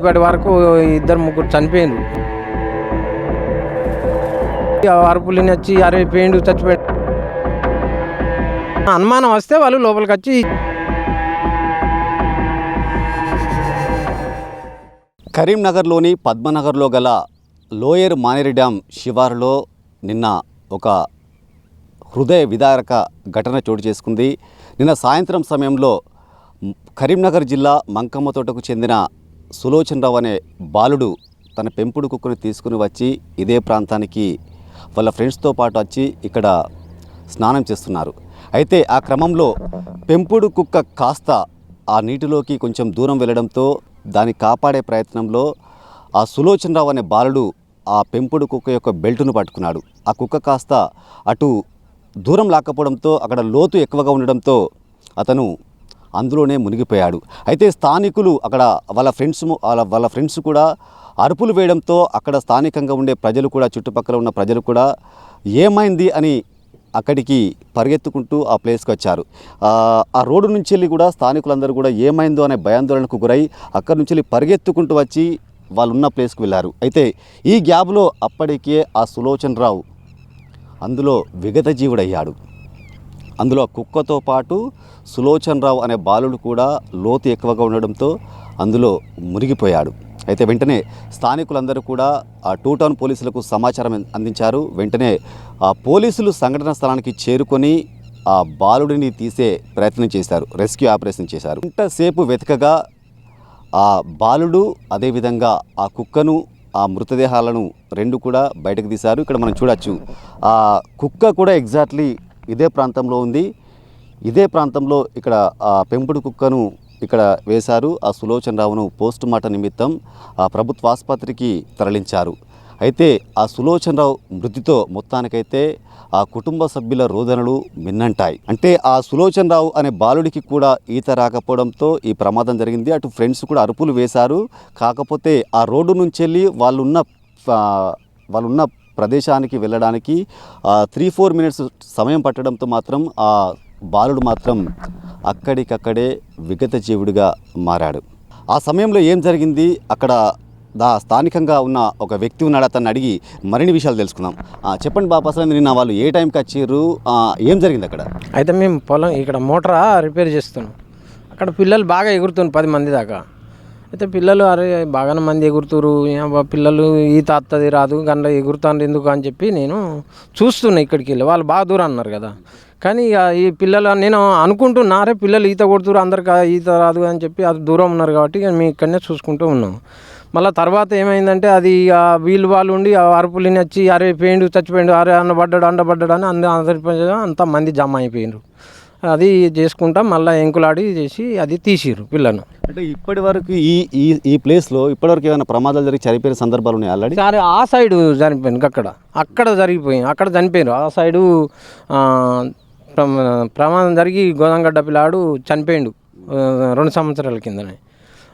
ఇప్పటి వరకు ఇద్దరు ముగ్గురు చనిపోయింది ఆ అరుపులని వచ్చి అరవై పేండు చచ్చిపోయాడు. అనుమానం వస్తే వాళ్ళు లోపలికి వచ్చి కరీంనగర్లోని పద్మనగర్లో గల లోయర్ మానేరి డ్యామ్ శివారులో నిన్న ఒక హృదయ విదారక ఘటన చోటు చేసుకుంది. నిన్న సాయంత్రం సమయంలో కరీంనగర్ జిల్లా మంకమ్మ తోటకు చెందిన సులోచన్ రావు అనే బాలుడు తన పెంపుడు కుక్కను తీసుకుని వచ్చి ఇదే ప్రాంతానికి వాళ్ళ ఫ్రెండ్స్తో పాటు వచ్చి ఇక్కడ స్నానం చేస్తున్నారు. అయితే ఆ క్రమంలో పెంపుడు కుక్క కాస్త ఆ నీటిలోకి కొంచెం దూరం వెళ్ళడంతో దాన్ని కాపాడే ప్రయత్నంలో ఆ సులోచన్ రావు అనే బాలుడు ఆ పెంపుడు కుక్క యొక్క బెల్టును పట్టుకున్నాడు. ఆ కుక్క కాస్త అటు దూరం లాక్కపోవడంతో అక్కడ లోతు ఎక్కువగా ఉండడంతో అతను అందులోనే మునిగిపోయాడు. అయితే స్థానికులు అక్కడ వాళ్ళ ఫ్రెండ్స్ వాళ్ళ వాళ్ళ ఫ్రెండ్స్ కూడా అరుపులు వేయడంతో అక్కడ స్థానికంగా ఉండే ప్రజలు కూడా చుట్టుపక్కల ఉన్న ప్రజలు కూడా ఏమైంది అని అక్కడికి పరిగెత్తుకుంటూ ఆ ప్లేస్కి వచ్చారు. ఆ, రోడ్డు నుంచి వెళ్ళి కూడా స్థానికులందరూ కూడా ఏమైందో అనే భయాందోళనకు గురై అక్కడి నుంచి వెళ్ళి పరిగెత్తుకుంటూ వచ్చి వాళ్ళు ఉన్న ప్లేస్కి వెళ్ళారు. అయితే ఈ గ్యాబ్లో అప్పటికే ఆ సులోచన్ రావు అందులో విగత జీవుడయ్యాడు అందులో కుక్కతో పాటు సులోచన్ రావు అనే బాలుడు కూడా లోతు ఎక్కువగా ఉండడంతో అందులో మునిగిపోయాడు. అయితే వెంటనే స్థానికులందరూ కూడా ఆ టూ టౌన్ పోలీసులకు సమాచారం అందించారు. వెంటనే ఆ పోలీసులు సంఘటన స్థలానికి చేరుకొని ఆ బాలుడిని తీసే ప్రయత్నం చేశారు. రెస్క్యూ ఆపరేషన్ చేశారు. ఇంతసేపు వెతకగా ఆ బాలుడు అదేవిధంగా ఆ కుక్కను ఆ మృతదేహాలను రెండు కూడా బయటకు తీశారు. ఇక్కడ మనం చూడొచ్చు ఆ కుక్క కూడా ఎగ్జాక్ట్లీ ఇదే ప్రాంతంలో ఉంది. ఇదే ప్రాంతంలో ఇక్కడ ఆ పెంపుడు కుక్కను ఇక్కడ వేశారు. ఆ సులోచన రావును పోస్ట్ మార్టం నిమిత్తం ఆ ప్రభుత్వ ఆసుపత్రికి తరలించారు. అయితే ఆ సులోచన రావు మృతితో మొత్తానికైతే ఆ కుటుంబ సభ్యుల రోదనలు మిన్నంటాయి. అంటే ఆ సులోచన్ రావు అనే బాలుడికి కూడా ఈత రాకపోవడంతో ఈ ప్రమాదం జరిగింది. అటు ఫ్రెండ్స్ కూడా అరుపులు వేశారు. కాకపోతే ఆ రోడ్డు నుంచి వెళ్ళి వాళ్ళున్న వాళ్ళున్న ప్రదేశానికి వెళ్ళడానికి త్రీ ఫోర్ మినిట్స్ సమయం పట్టడంతో మాత్రం ఆ బాలుడు మాత్రం అక్కడికక్కడే విగత జీవుడిగా మారాడు. ఆ సమయంలో ఏం జరిగింది? అక్కడ దా స్థానికంగా ఉన్న ఒక వ్యక్తి ఉన్నాడు అతన్ని అడిగి మరిన్ని విషయాలు తెలుసుకుందాం. చెప్పండి బాబా అసలు నిన్న వాళ్ళు ఏ టైంకి వచ్చారు? ఏం జరిగింది అక్కడ? అయితే మేము పొలం ఇక్కడ మోటార్ రిపేర్ చేస్తున్నాం. అక్కడ పిల్లలు బాగా ఎగురుతున్నాం పది మంది దాకా. అయితే పిల్లలు అరే బాగానే మంది ఎగురుతురు పిల్లలు ఈత వస్తుంది రాదు గండ ఎగురుతాను ఎందుకు? అని చెప్పి నేను చూస్తున్నా ఇక్కడికి వెళ్ళి. వాళ్ళు బాగా దూరం అన్నారు కదా. కానీ ఇక ఈ పిల్లలు నేను అనుకుంటున్నా అరే పిల్లలు ఈత కొడుతురు అందరికి ఈత రాదు అని చెప్పి అది దూరం ఉన్నారు కాబట్టి మేము ఇక్కడనే చూసుకుంటూ ఉన్నాం. మళ్ళీ తర్వాత ఏమైందంటే అది ఇక వీళ్ళు వాళ్ళు ఉండి ఆ అరుపులని వచ్చి అరే పేండు చచ్చిపోయిండు అరే అన్న పడ్డాడు అండ పడ్డాడు అని అందరూ అందరి అంత మంది జమ అయిపోయిండ్రు. అది చేసుకుంటా మళ్ళీ ఎంకులాడి చేసి అది తీసిర్రు పిల్లను. అంటే ఇప్పటి వరకు ఈ ఈ ఈ ప్లేస్లో ఇప్పటివరకు ఏమైనా ప్రమాదాలు జరిగి చనిపోయిన సందర్భాలు ఉన్నాయి ఆల్రెడీ? సరే ఆ సైడు చనిపోయింది అక్కడ అక్కడ జరిగిపోయింది అక్కడ చనిపోయారు ఆ సైడు ప్రమాదం జరిగి గోదంగడ్డ పిల్లాడు చనిపోయిండు రెండు సంవత్సరాల కిందనే.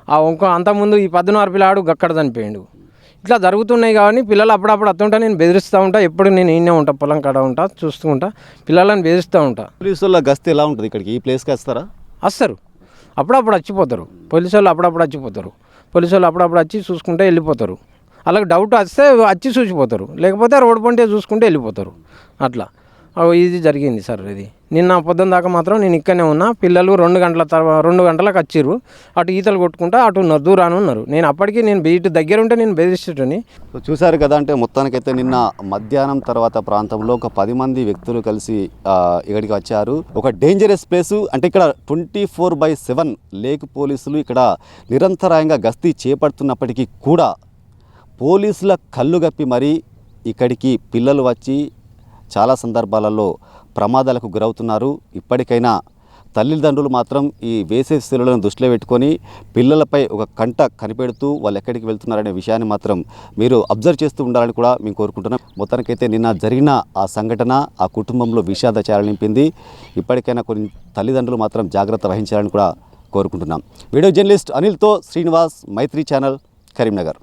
ఆ ఇంకో అంతకుముందు ఈ పద్నారు పిల్లాడు అక్కడ చనిపోయిండు. ఇట్లా జరుగుతున్నాయి కానీ పిల్లలు అప్పుడప్పుడు వస్తుంటా నేను బెదిరిస్తూ ఉంటా. ఎప్పుడు నేను ఈయనే ఉంటా పొలం కాడ ఉంటా చూస్తూ ఉంటా. పిల్లలని బెదిరిస్తూ ఉంటా. పోలీసు వాళ్ళ గస్తీ ఎలా ఉంటుంది ఇక్కడికి? ఈ ప్లేస్కి వస్తారా? వస్తారు. అప్పుడప్పుడు వచ్చిపోతారు. పోలీసు వాళ్ళు అప్పుడప్పుడు వచ్చిపోతారు. పోలీసు వాళ్ళు అప్పుడప్పుడు వచ్చి చూసుకుంటే వెళ్ళిపోతారు. అలాగే డౌట్ వస్తే వచ్చి చూసిపోతారు. లేకపోతే రోడ్డు పంటే చూసుకుంటే వెళ్ళిపోతారు. అట్లా. ఇది జరిగింది సార్ ఇది. నిన్న పొద్దున్న దాకా మాత్రం నేను ఇక్కడనే ఉన్నా. పిల్లలు రెండు గంటల తర్వాత రెండు గంటలకు వచ్చిర్రు. అటు ఈతలు కొట్టుకుంటా అటు ఉన్నారు ఉన్నారు నేను అప్పటికి నేను బయట దగ్గర ఉంటే నేను బెదిరిస్తుంటని. చూశారు కదా అంటే మొత్తానికైతే నిన్న మధ్యాహ్నం తర్వాత ప్రాంతంలో ఒక పది మంది వ్యక్తులు కలిసి ఇక్కడికి వచ్చారు. ఒక డేంజరస్ ప్లేస్ అంటే ఇక్కడ twenty four by seven lake పోలీసులు ఇక్కడ నిరంతరాయంగా గస్తీ చేపడుతున్నప్పటికీ కూడా పోలీసుల కళ్ళు గప్పి మరీ ఇక్కడికి పిల్లలు వచ్చి చాలా సందర్భాలలో ప్రమాదాలకు గురవుతున్నారు. ఇప్పటికైనా తల్లిదండ్రులు మాత్రం ఈ వేసే సెలవులను దృష్టిలో పెట్టుకొని పిల్లలపై ఒక కంట కనిపెడుతూ వాళ్ళు ఎక్కడికి వెళ్తున్నారనే విషయాన్ని మాత్రం మీరు అబ్జర్వ్ చేస్తూ ఉండాలని కూడా మేము కోరుకుంటున్నాం. మొత్తానికైతే నిన్న జరిగిన ఆ సంఘటన ఆ కుటుంబంలో విషాద చారలు నింపింది. ఇప్పటికైనా కొన్ని తల్లిదండ్రులు మాత్రం జాగ్రత్త వహించాలని కూడా కోరుకుంటున్నాం. వీడియో జర్నలిస్ట్ అనిల్తో శ్రీనివాస్ మైత్రి ఛానల్ కరీంనగర్.